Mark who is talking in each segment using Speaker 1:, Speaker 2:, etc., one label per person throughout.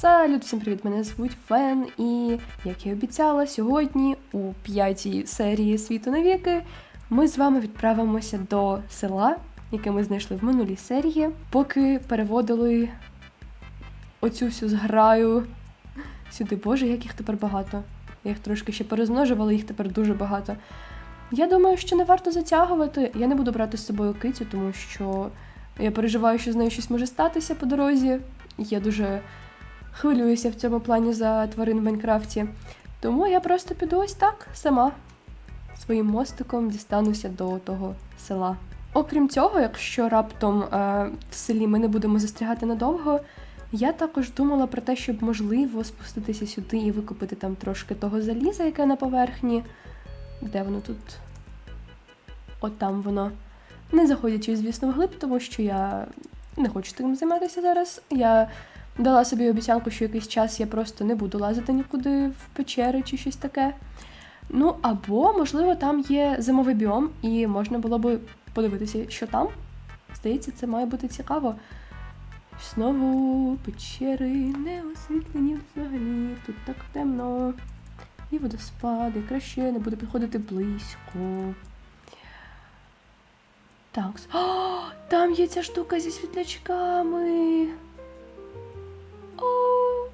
Speaker 1: Салют, всім привіт! Мене звуть Фен, і як і обіцяла, сьогодні у п'ятій серії світу навіки ми з вами відправимося до села, яке ми знайшли в минулій серії, поки переводили оцю всю зграю сюди. Боже, як їх тепер багато. Я їх трошки ще перезмножувала, їх тепер дуже багато. Я думаю, що не варто затягувати. Я не буду брати з собою кицю, тому що я переживаю, що з нею щось може статися по дорозі. Я дуже хвилююся в цьому плані за тварин в Майнкрафті. Тому я просто піду ось так сама своїм мостиком дістануся до того села. Окрім цього, якщо раптом е, в селі ми не будемо застрягати надовго, я також думала про те, щоб можливо спуститися сюди і викупити там трошки того заліза, яке на поверхні. Де воно тут? От там воно. Не заходячи, звісно, вглиб, тому що я не хочу тим займатися зараз. Я дала собі обіцянку, що якийсь час я просто не буду лазити нікуди в печери чи щось таке. Ну, або, можливо, там є зимовий біом, і можна було би подивитися, що там. Здається, це має бути цікаво. Знову печери не освітлені взагалі. Тут так темно. І водоспади. Краще не буду підходити близько. Так. О, там є ця штука зі світлячками. Оу.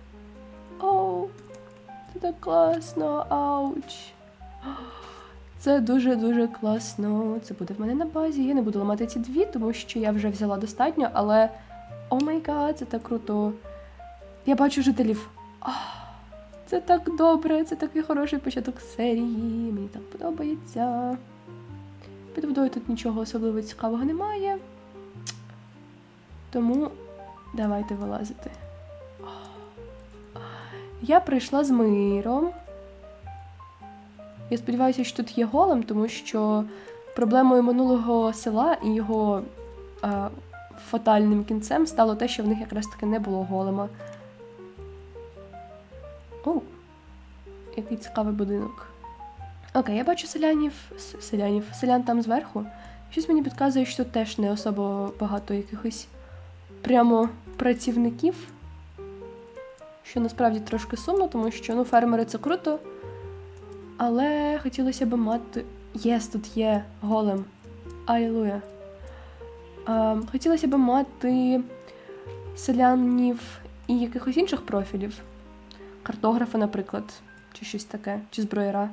Speaker 1: Оу. Це так класно. Ауч. Це дуже-дуже класно. Це буде в мене на базі. Я не буду ламати ці дві, тому що я вже взяла достатньо, але. О май гад, це так круто. Я бачу жителів. Це так добре, це такий хороший початок серії. Мені так подобається. Під водою тут нічого особливо цікавого немає. Тому давайте вилазити. Я прийшла з миром. Я сподіваюся, що тут є голем, тому що проблемою минулого села і його а, фатальним кінцем стало те, що в них якраз таки не було голема. О, який цікавий будинок. Окей, я бачу селянів, селянів, селян там зверху. Щось мені підказує, що тут теж не особо багато якихось прямо працівників. Що насправді трошки сумно, тому що ну, фермери це круто. Але хотілося б мати. Єс, тут є голем. Алілуя. Хотілося б мати селянів і якихось інших профілів. Картографа, наприклад, чи щось таке, чи зброєра.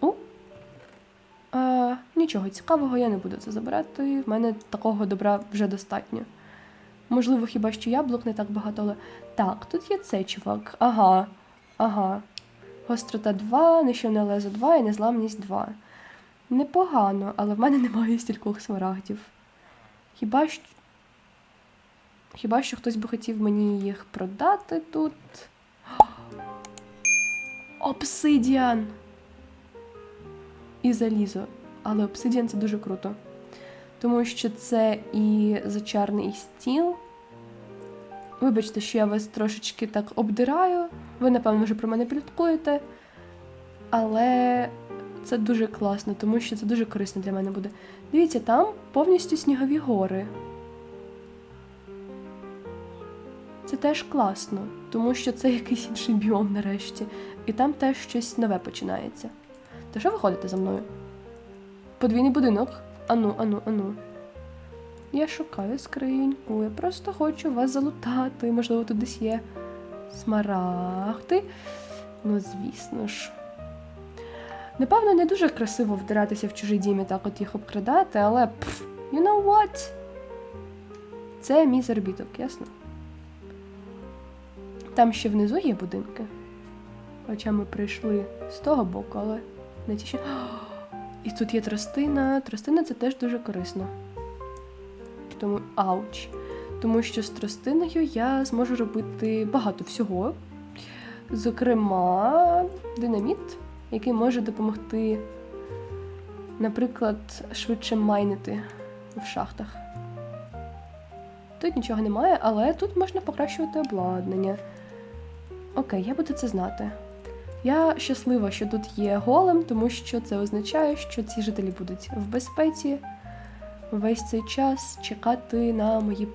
Speaker 1: О! А, нічого цікавого, я не буду це забирати. В мене такого добра вже достатньо. Можливо, хіба що яблук не так багато, але. Так, тут є цей чувак. Ага. Ага. Гострота 2, нищівне лезо 2 і незламність 2. Непогано, але в мене немає стількох смарагдів. Хіба що. Хіба що хтось би хотів мені їх продати тут. Обсидіан! І залізо. Але обсидіан це дуже круто. Тому що це і зачарний стіл. Вибачте, що я вас трошечки так обдираю. Ви, напевно, вже про мене пліткуєте. Але це дуже класно, тому що це дуже корисно для мене буде. Дивіться, там повністю снігові гори. Це теж класно, тому що це якийсь інший біом нарешті. І там теж щось нове починається. То що ви ходите за мною? Подвійний будинок. Ану, ану, ану. Я шукаю скриньку. Я просто хочу вас залутати. Можливо, тут десь є смарагди. Ну, звісно ж. Напевно, не дуже красиво вдиратися в чужий дім і так от їх обкрадати, але пф, you know what? Це мій заробіток, ясно? Там ще внизу є будинки. Хоча ми прийшли з того боку, але не ті ще. І тут є тростина. Тростина це теж дуже корисно. Тому ауч. Тому що з тростиною я зможу робити багато всього. Зокрема, динаміт, який може допомогти, наприклад, швидше майнити в шахтах. Тут нічого немає, але тут можна покращувати обладнання. Окей, я буду це знати. Я щаслива, що тут є голем, тому що це означає, що ці жителі будуть в безпеці. весь цей час чекати на мої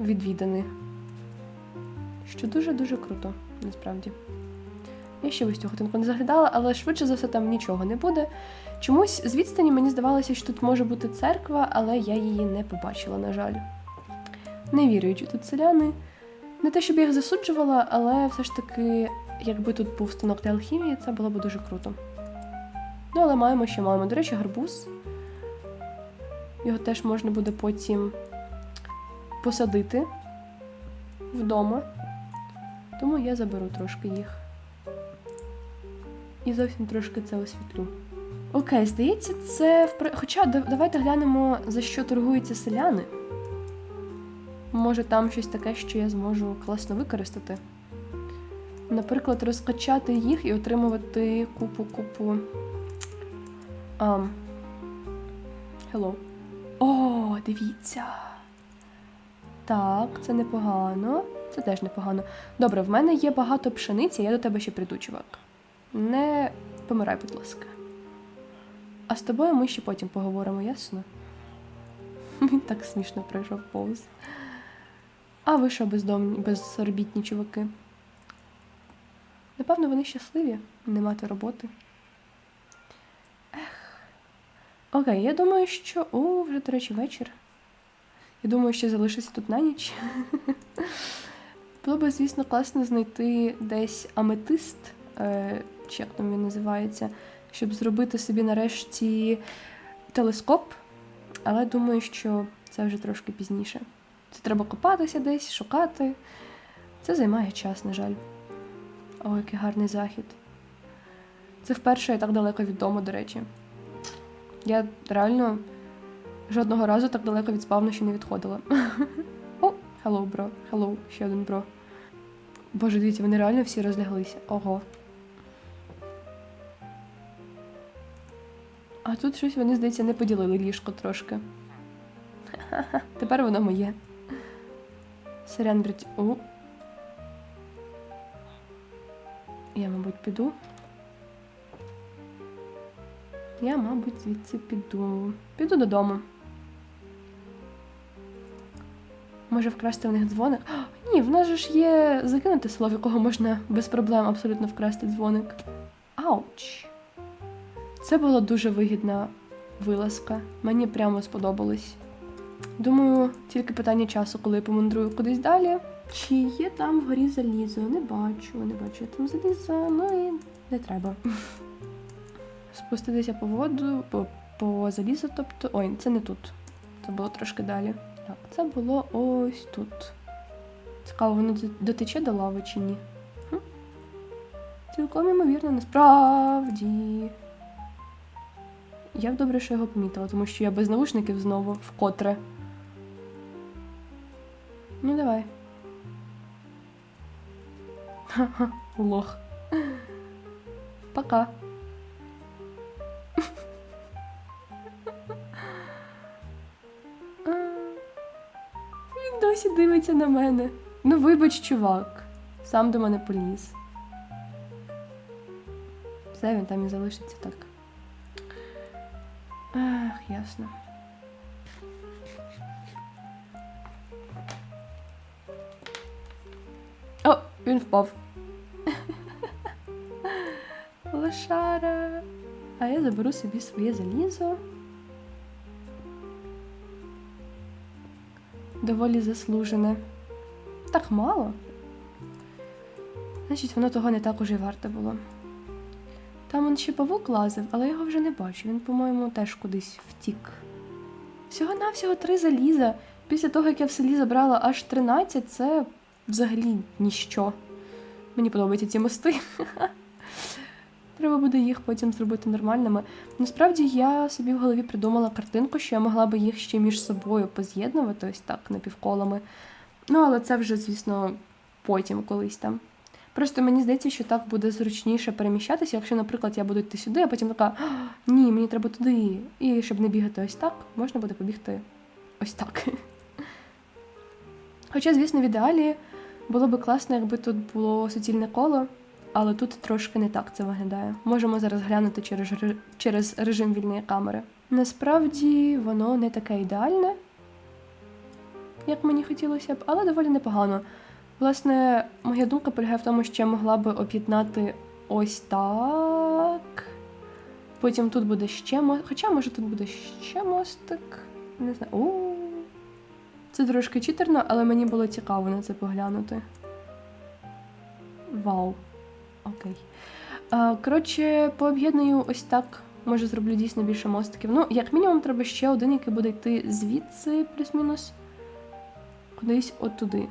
Speaker 1: відвідини. Що дуже-дуже круто, насправді. Я ще ось цю хатинку не заглядала, але швидше за все там нічого не буде. Чомусь з відстані мені здавалося, що тут може бути церква, але я її не побачила, на жаль. Не віруючи тут селяни. Не те, щоб я їх засуджувала, але все ж таки, якби тут був станок для алхімії, це було б дуже круто. Ну, але маємо, що маємо. До речі, гарбуз. Його теж можна буде потім посадити вдома. Тому я заберу трошки їх. І зовсім трошки це освітлю. Окей, здається, це Хоча давайте глянемо, за що торгуються селяни. Може, там щось таке, що я зможу класно використати. Наприклад, розкачати їх і отримувати купу-купу. Um. Hello. О, дивіться. Так, це непогано. Це теж непогано. Добре, в мене є багато пшениці, я до тебе ще прийду, чувак. Не помирай, будь ласка. А з тобою ми ще потім поговоримо, ясно? Він так смішно пройшов повз. А ви що, бездомні, безробітні чуваки? Напевно, вони щасливі не мати роботи. Ех. Окей, я думаю, що. О, вже, до речі, вечір. Я думаю, що залишуся тут на ніч. Було би, звісно, класно знайти десь аметист, е, чи як там він називається, щоб зробити собі нарешті телескоп. Але думаю, що це вже трошки пізніше. Це треба копатися десь, шукати. Це займає час, на жаль. О, який гарний захід. Це вперше я так далеко від дому, до речі. Я реально жодного разу так далеко від спавну ще не відходила. О, hello, бро. Hello, ще один бро. Боже, дивіться, вони реально всі розляглися. Ого. А тут щось вони, здається, не поділили ліжко трошки. Тепер воно моє. Сорян, брать. О. Я, мабуть, піду. Я, мабуть, звідси піду. Піду додому. Може вкрасти в них дзвоник? А, ні, в нас же ж є закинути село, в якого можна без проблем абсолютно вкрасти дзвоник. Ауч. Це була дуже вигідна вилазка. Мені прямо сподобалось. Думаю, тільки питання часу, коли я помандрую кудись далі. Чи є там вгорі залізо? Не бачу, не бачу там залізо, ну і не треба. Спуститися по воду, по, по залізу, тобто. Ой, це не тут. Це було трошки далі. Так, це було ось тут. Цікаво, воно дотече до лави чи ні? Хм? Цілком ймовірно, насправді. Я б добре, що його помітила, тому що я без наушників знову вкотре. Ну, давай. Лох. Пока. Він досі дивиться на мене. Ну, вибач, чувак. Сам до мене поліз. Все, він там і залишиться так. Ах, ясно. О, він впав. Лошара. А я заберу собі своє залізо. Доволі заслужене. Так мало. Значить, воно того не так уже й варте було. Там он ще павук лазив, але його вже не бачу. Він, по-моєму, теж кудись втік. Всього-навсього три заліза. Після того, як я в селі забрала аж 13, це взагалі ніщо. Мені подобаються ці мости. Треба буде їх потім зробити нормальними. Насправді я собі в голові придумала картинку, що я могла би їх ще між собою поз'єднувати, ось так, напівколами. Ну, але це вже, звісно, потім колись там. Просто мені здається, що так буде зручніше переміщатися, якщо, наприклад, я буду йти сюди, а потім така, ні, мені треба туди. І щоб не бігати ось так, можна буде побігти ось так. Хоча, звісно, в ідеалі було би класно, якби тут було суцільне коло, але тут трошки не так це виглядає. Можемо зараз глянути через, через режим вільної камери. Насправді воно не таке ідеальне, як мені хотілося б, але доволі непогано. Власне, моя думка полягає в тому, що я могла би об'єднати ось так. Потім тут буде ще мостик. Хоча, може, тут буде ще мостик. Не знаю. Це трошки читерно, але мені було цікаво на це поглянути. Вау. Окей. А, коротше, пооб'єдную ось так. Може, зроблю дійсно більше мостиків. Ну, як мінімум, треба ще один, який буде йти звідси, плюс-мінус. Кудись от туди.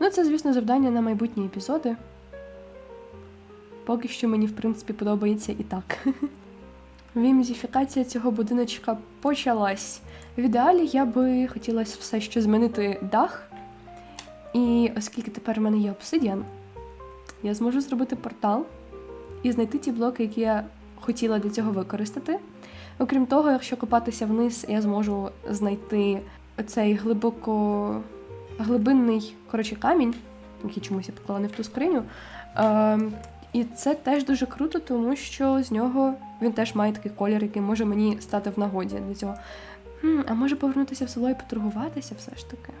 Speaker 1: Ну, це, звісно, завдання на майбутні епізоди. Поки що мені, в принципі, подобається і так. Вімзіфікація цього будиночка почалась. В ідеалі я би хотіла все ще змінити дах. І оскільки тепер в мене є обсидіан, я зможу зробити портал і знайти ті блоки, які я хотіла для цього використати. Окрім того, якщо копатися вниз, я зможу знайти цей глибоко глибинний коротше, камінь, який чомусь я поклала не в ту скриню. Е, і це теж дуже круто, тому що з нього він теж має такий колір, який може мені стати в нагоді для цього. Хм, а може повернутися в село і поторгуватися все ж таки.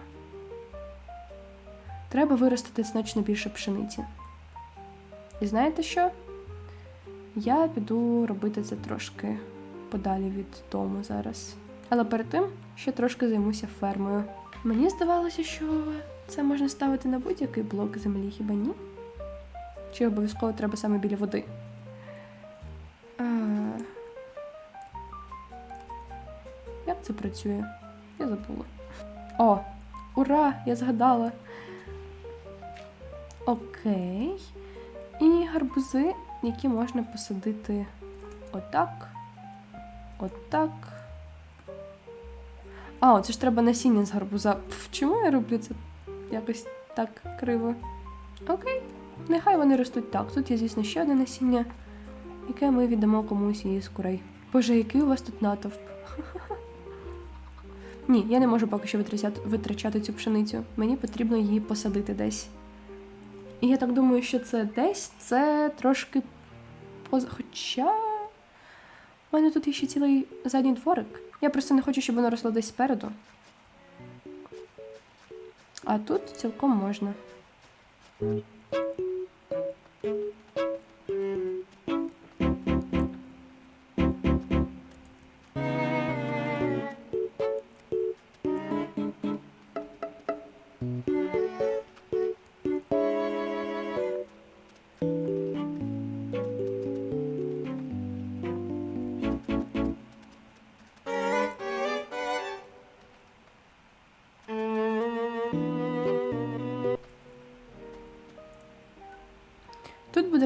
Speaker 1: Треба виростити значно більше пшениці. І знаєте що? Я піду робити це трошки подалі від дому зараз. Але перед тим ще трошки займуся фермою. Мені здавалося, що це можна ставити на будь-який блок землі, хіба ні? Чи обов'язково треба саме біля води? А... Як це працює? Я забула. О! Ура! Я згадала! Окей. І гарбузи, які можна посадити отак. Отак. А, оце ж треба насіння з гарбуза. Пф, чому я роблю це якось так криво? Окей, нехай вони ростуть так. Тут є, звісно, ще одне насіння, яке ми віддамо комусь із курей. Боже, який у вас тут натовп? Ні, я не можу поки що витрачати, цю пшеницю. Мені потрібно її посадити десь. І я так думаю, що це десь це трошки поза. Хоча. У мене тут є ще цілий задній дворик. Я просто не хочу, щоб воно росло десь спереду. А тут цілком можна.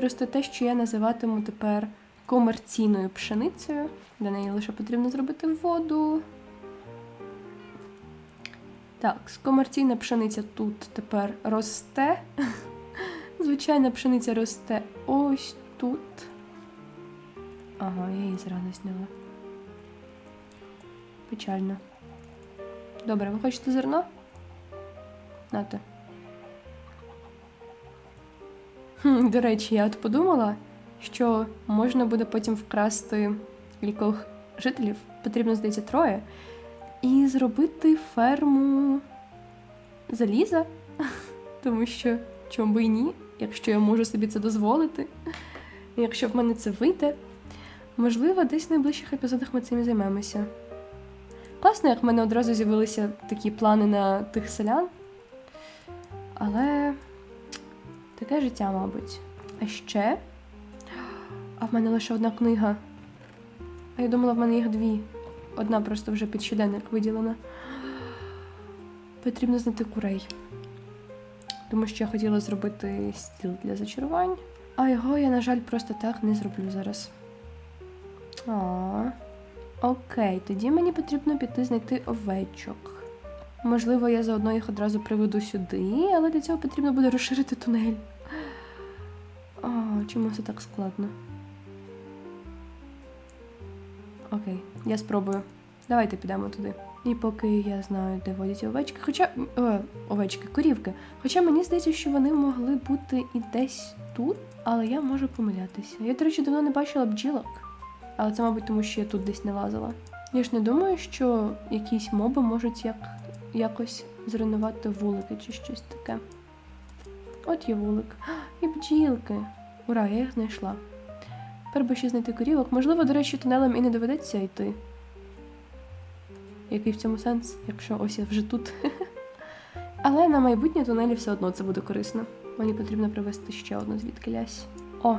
Speaker 1: Рости те, що я називатиму тепер комерційною пшеницею. Для неї лише потрібно зробити воду. Так, комерційна пшениця тут тепер росте. Звичайна пшениця росте ось тут. Ага, я її зрано зняла. Печально. Добре, ви хочете зерно? Нате. До речі, я от подумала, що можна буде потім вкрасти кількох жителів, потрібно, здається, троє, і зробити ферму заліза. Тому що чому би і ні, якщо я можу собі це дозволити, якщо в мене це вийде, можливо, десь в найближчих епізодах ми цим займемося. Класно, як в мене одразу з'явилися такі плани на тих селян. Але таке життя, мабуть. А ще. А в мене лише одна книга. А я думала, в мене їх дві. Одна просто вже під щоденник виділена. Потрібно знайти курей. Тому що я хотіла зробити стіл для зачарувань. А його я, на жаль, просто так не зроблю зараз. А. Окей, тоді мені потрібно піти знайти овечок. Можливо, я заодно їх одразу приведу сюди, але для цього потрібно буде розширити тунель. А, чому це так складно? Окей, я спробую. Давайте підемо туди. І поки я знаю, де водять овечки, хоча о, овечки, корівки. Хоча мені здається, що вони могли бути і десь тут, але я можу помилятися. Я, до речі, давно не бачила бджілок. Але це, мабуть, тому що я тут десь не лазила. Я ж не думаю, що якісь моби можуть як, якось зруйнувати вулики чи щось таке. От є вулик. І бджілки. Ура, я їх знайшла. Тепер би ще знайти корівок. Можливо, до речі, тунелем і не доведеться йти. Який в цьому сенс, якщо ось я вже тут. Але на майбутнє тунелі все одно це буде корисно. Мені потрібно привезти ще одну звідки лясь. О,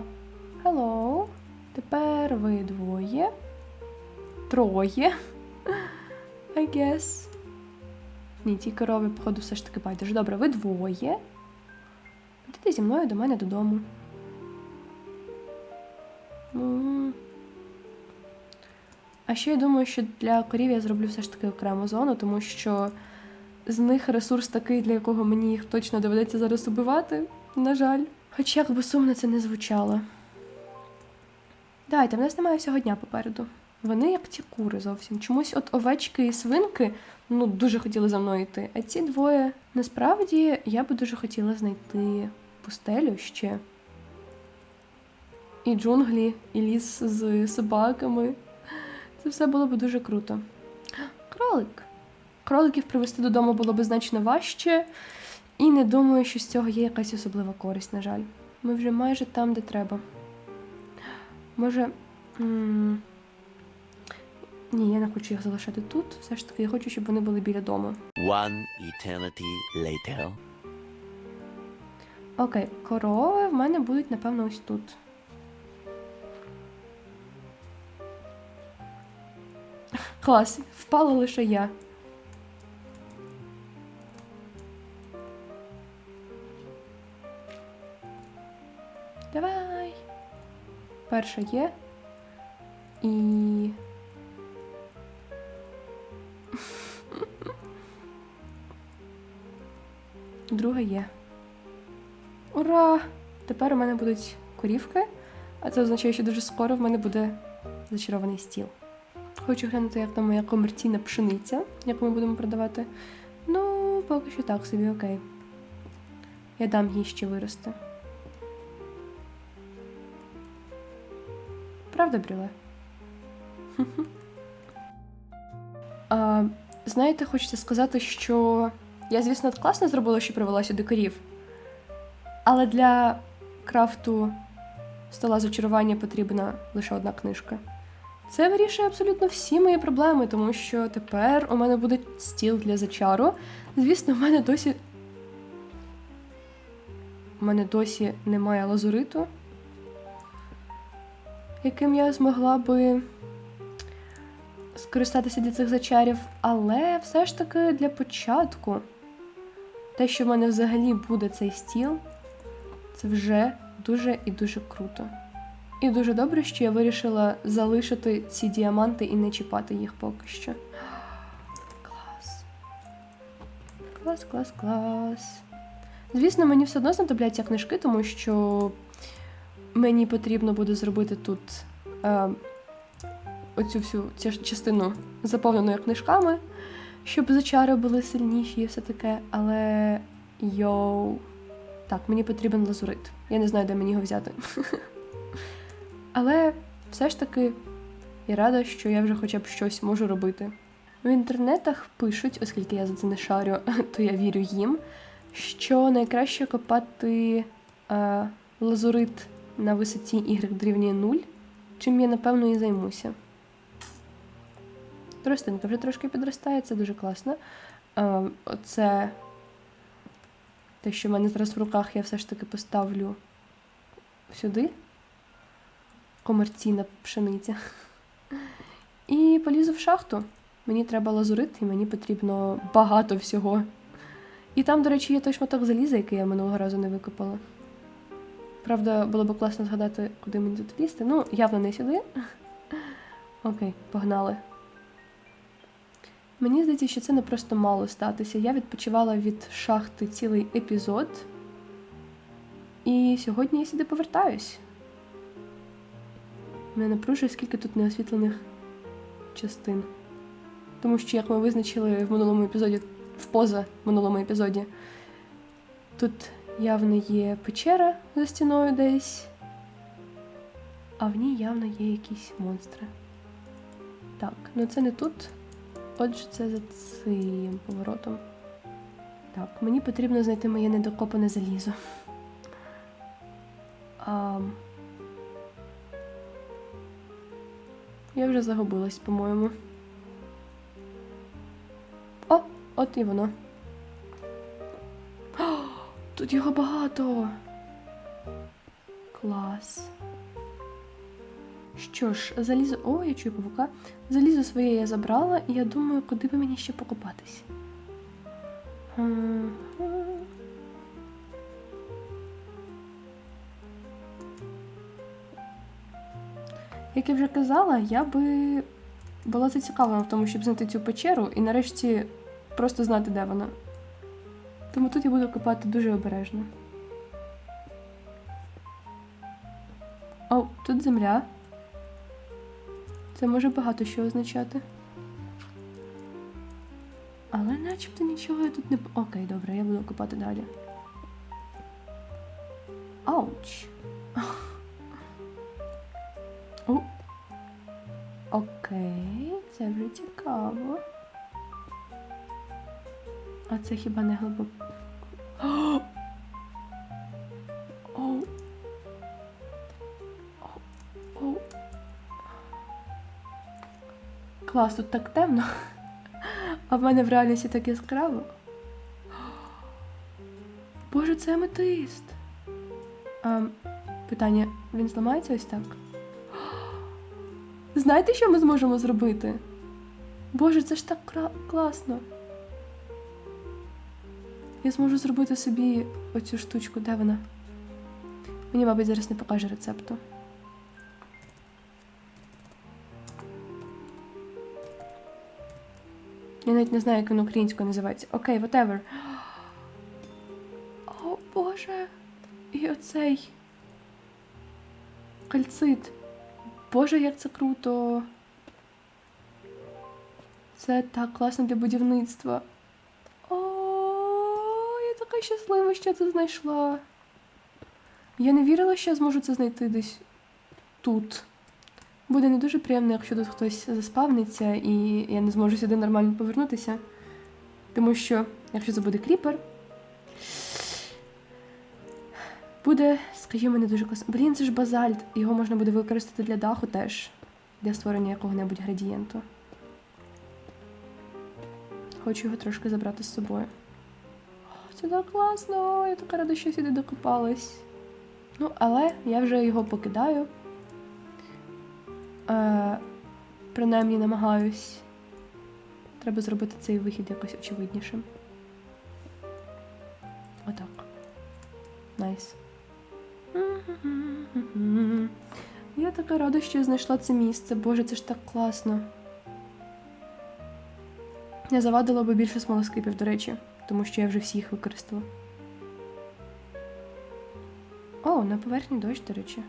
Speaker 1: hello. Тепер ви двоє. Троє. I guess. Ні, ті корови, походу, все ж таки байдуже. Добре, ви двоє. Підете зі мною до мене додому. А ще я думаю, що для корів я зроблю все ж таки окрему зону, тому що з них ресурс такий, для якого мені їх точно доведеться зараз убивати, на жаль. Хоч як би сумно це не звучало. Дайте, в нас немає всього дня попереду. Вони як ті кури зовсім. Чомусь от овечки і свинки ну дуже хотіли за мною йти. А ці двоє насправді я би дуже хотіла знайти пустелю ще. І джунглі, і ліс з собаками. Це все було б дуже круто. Кролик. Кроликів привезти додому було б значно важче, і не думаю, що з цього є якась особлива користь, на жаль. Ми вже майже там, де треба. Може. Ні, я не хочу їх залишати тут. Все ж таки, я хочу, щоб вони були біля дому.
Speaker 2: One eternity later.
Speaker 1: Окей, корови в мене будуть, напевно, ось тут. Клас, впала лише я. Давай. Перша є. І. Друга є. Ура! Тепер у мене будуть корівки, а це означає, що дуже скоро в мене буде зачарований стіл. Хочу глянути, як там моя комерційна пшениця, яку ми будемо продавати. Ну, поки що так собі, окей. Я дам їй ще вирости. Правда, Брюле? знаєте, хочеться сказати, що я, звісно, класно зробила, що привела сюди корів. Але для крафту стола зачарування потрібна лише одна книжка. Це вирішує абсолютно всі мої проблеми, тому що тепер у мене буде стіл для зачару. Звісно, в мене досі. У мене досі немає лазуриту, яким я змогла би скористатися для цих зачарів, але все ж таки для початку те, що в мене взагалі буде цей стіл, це вже дуже і дуже круто. І дуже добре, що я вирішила залишити ці діаманти і не чіпати їх поки що. Клас. Клас, клас, клас. Звісно, мені все одно знадобляться книжки, тому що мені потрібно буде зробити тут е, оцю всю частину заповненою книжками, щоб зачари були сильніші і все таке. Але йоу. Так, мені потрібен лазурит. Я не знаю, де мені його взяти. Але все ж таки я рада, що я вже хоча б щось можу робити. В інтернетах пишуть, оскільки я за це не шарю, то я вірю їм, що найкраще копати е, лазурит на висоті Y дорівнює 0, чим я напевно і займуся. Тростинка вже трошки підростає, це дуже класно. Е, оце те, що в мене зараз в руках, я все ж таки поставлю сюди. Комерційна пшениця. І полізу в шахту. Мені треба лазурит, і мені потрібно багато всього. І там, до речі, є той шматок заліза, який я минулого разу не викопала. Правда, було б класно згадати, куди мені тут лізти. Ну, явно не сюди. Окей, погнали. Мені здається, що це не просто мало статися. Я відпочивала від шахти цілий епізод. І сьогодні я сюди повертаюсь. Мене напружує, скільки тут неосвітлених частин. Тому що, як ми визначили в минулому епізоді, в поза минулому епізоді, тут явно є печера за стіною десь. а в ній явно є якісь монстри. Так, ну це не тут. Отже, це за цим поворотом. Так, мені потрібно знайти моє недокопане залізо. А... Я вже загубилась, по-моєму. О, от і воно. О, тут його багато. Клас. Що ж, залізо. О, я чую павука. Залізо своє я забрала, і я думаю, куди би мені ще покопатись. Як я вже казала, я би була зацікавлена в тому, щоб знайти цю печеру і нарешті просто знати, де вона. Тому тут я буду копати дуже обережно. О, тут земля. Це може багато що означати. Але начебто нічого я тут не. Окей, добре, я буду копати далі. Ауч. О. Окей, це вже цікаво. А це хіба не глибоко? Клас, тут так темно. А в мене в реальності так яскраво. Боже, це аметист. А, питання: він зламається ось так? Знаєте, що ми зможемо зробити? Боже, це ж так класно. Я зможу зробити собі оцю штучку, де вона? Мені, мабуть, зараз не покаже рецепту. Я навіть не знаю, як воно українською називається. Окей, whatever. О, Боже. І оцей. Кальцит. Боже, як це круто. Це так класно для будівництва. О, я така щаслива, що це знайшла. Я не вірила, що я зможу це знайти десь тут. Буде не дуже приємно, якщо тут хтось заспавниться і я не зможу сюди нормально повернутися. Тому що, якщо це буде кріпер, буде, скажімо, не дуже класно. Блін, це ж базальт. Його можна буде використати для даху теж, для створення якого-небудь градієнту. Хочу його трошки забрати з собою. Це так класно! Я така рада, що сюди докопалась. Ну, але я вже його покидаю. Е, принаймні намагаюсь. Треба зробити цей вихід якось очевиднішим. Отак. Найс. Я така рада, що я знайшла це місце. Боже, це ж так класно. Не завадило би більше смолоскипів, до речі, тому що я вже всіх використала. О, на поверхні дощ, до речі.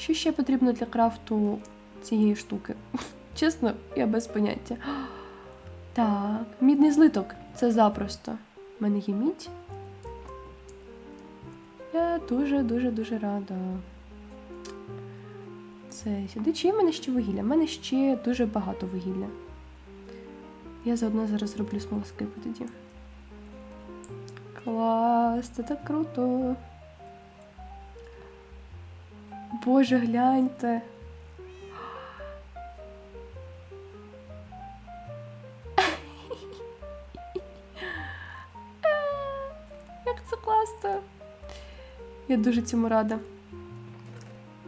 Speaker 1: Що ще потрібно для крафту цієї штуки? Чесно, я без поняття. Так, мідний злиток. Це запросто. У мене є мідь. Я дуже-дуже-дуже рада. Це сюди. Чи є в мене ще вугілля? У мене ще дуже багато вугілля. Я заодно зараз зроблю смолоскипи тоді. Клас, це так круто. Боже, гляньте. Як це класно. Я дуже цьому рада.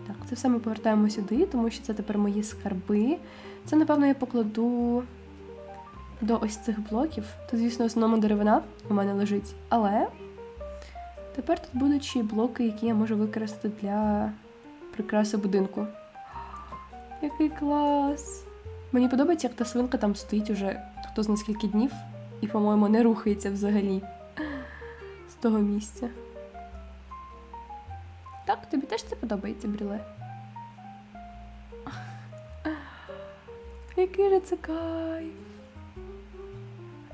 Speaker 1: Так, це все ми повертаємо сюди, тому що це тепер мої скарби. Це, напевно, я покладу до ось цих блоків. Тут, звісно, в основному деревина у мене лежить. Але тепер тут будуть ще й блоки, які я можу використати для прикраси будинку. Який клас! Мені подобається, як та свинка там стоїть уже хто зна скільки днів, і, по-моєму, не рухається взагалі з того місця. Так, тобі теж це подобається, Бріле? Який же це кайф!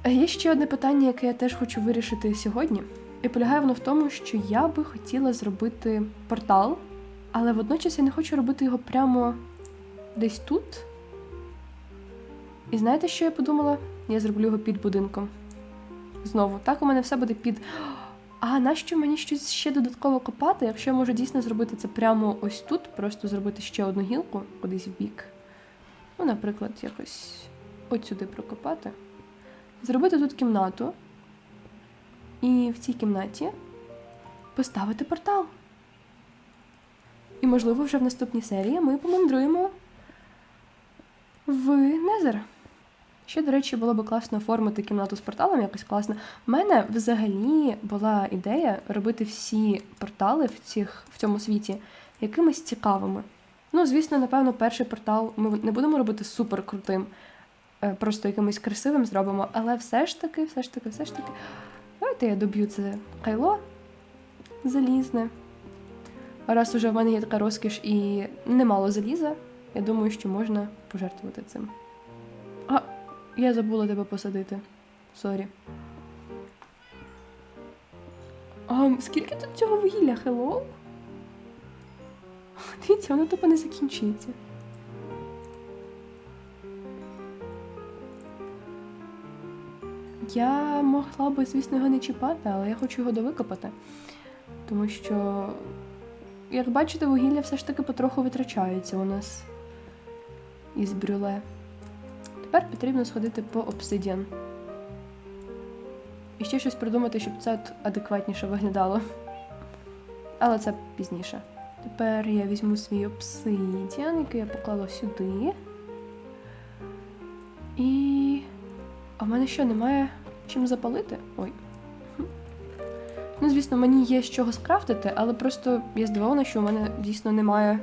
Speaker 1: Е, Є ще одне питання, яке я теж хочу вирішити сьогодні. І полягає воно в тому, що я би хотіла зробити портал Але водночас я не хочу робити його прямо десь тут. І знаєте, що я подумала? Я зроблю його під будинком. Знову, так у мене все буде під. А нащо мені щось ще додатково копати, якщо я можу дійсно зробити це прямо ось тут, просто зробити ще одну гілку кудись в бік. Ну, наприклад, якось от сюди прокопати. Зробити тут кімнату. І в цій кімнаті поставити портал. І, можливо, вже в наступній серії ми помандруємо в Незер. Ще, до речі, було б класно оформити кімнату з порталом, якось класно. У мене взагалі була ідея робити всі портали в, цих, в цьому світі якимись цікавими. Ну, звісно, напевно, перший портал ми не будемо робити супер крутим, е, просто якимось красивим зробимо, але все ж таки, все ж таки, все ж таки. Давайте я доб'ю це кайло залізне. Раз уже в мене є така розкіш і немало заліза, я думаю, що можна пожертвувати цим. А, я забула тебе посадити. Сорі. А скільки тут цього вугілля, хеллоу? Дивіться, воно тупо не закінчується. Я могла би, звісно, його не чіпати, але я хочу його довикопати. Тому що, як бачите, вугілля все ж таки потроху витрачається у нас із брюле. Тепер потрібно сходити по обсидіан. І ще щось придумати, щоб це адекватніше виглядало. Але це пізніше. Тепер я візьму свій обсидіан, який я поклала сюди. І. А в мене що, немає чим запалити? Ой. Ну, звісно, мені є з чого скрафтити, але просто я здивована, що у мене дійсно немає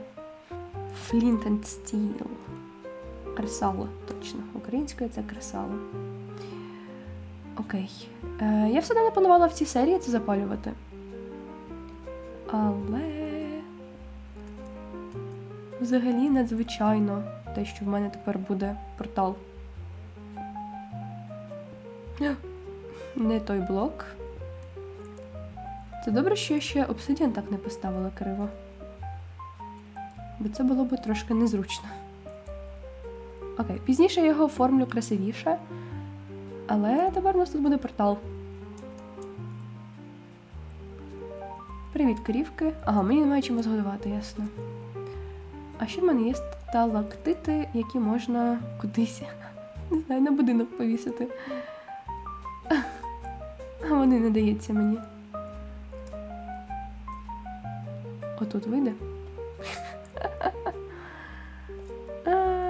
Speaker 1: Flint and Steel. Кресало, точно. Українською це кресало. Окей. Е, я все не планувала в цій серії це запалювати. Але. Взагалі надзвичайно те, що в мене тепер буде портал. Не той блок. Це добре, що я ще обсидіан так не поставила криво. Бо це було б трошки незручно. Окей, пізніше я його оформлю красивіше. Але тепер у нас тут буде портал. Привіт, корівки. Ага, мені немає чим згодувати, ясно. А ще в мене є сталактити, які можна кудись, не знаю, на будинок повісити. А вони не даються мені. Отут вийде.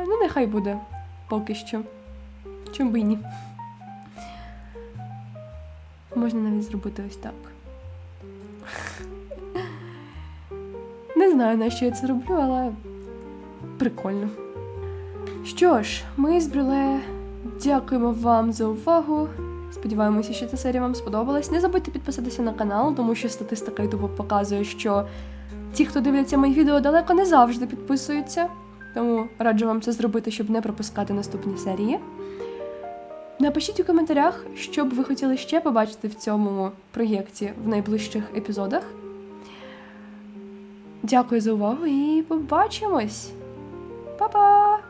Speaker 1: Ну, нехай буде поки що. Чим би ні. Можна навіть зробити ось так. Не знаю, на що я це роблю, але прикольно. Що ж, ми з Брюле дякуємо вам за увагу. Сподіваємося, що ця серія вам сподобалась. Не забудьте підписатися на канал, тому що статистика YouTube показує, що ті, хто дивляться мої відео, далеко не завжди підписуються. Тому раджу вам це зробити, щоб не пропускати наступні серії. Напишіть у коментарях, що б ви хотіли ще побачити в цьому проєкті в найближчих епізодах. Дякую за увагу і побачимось! Па-па!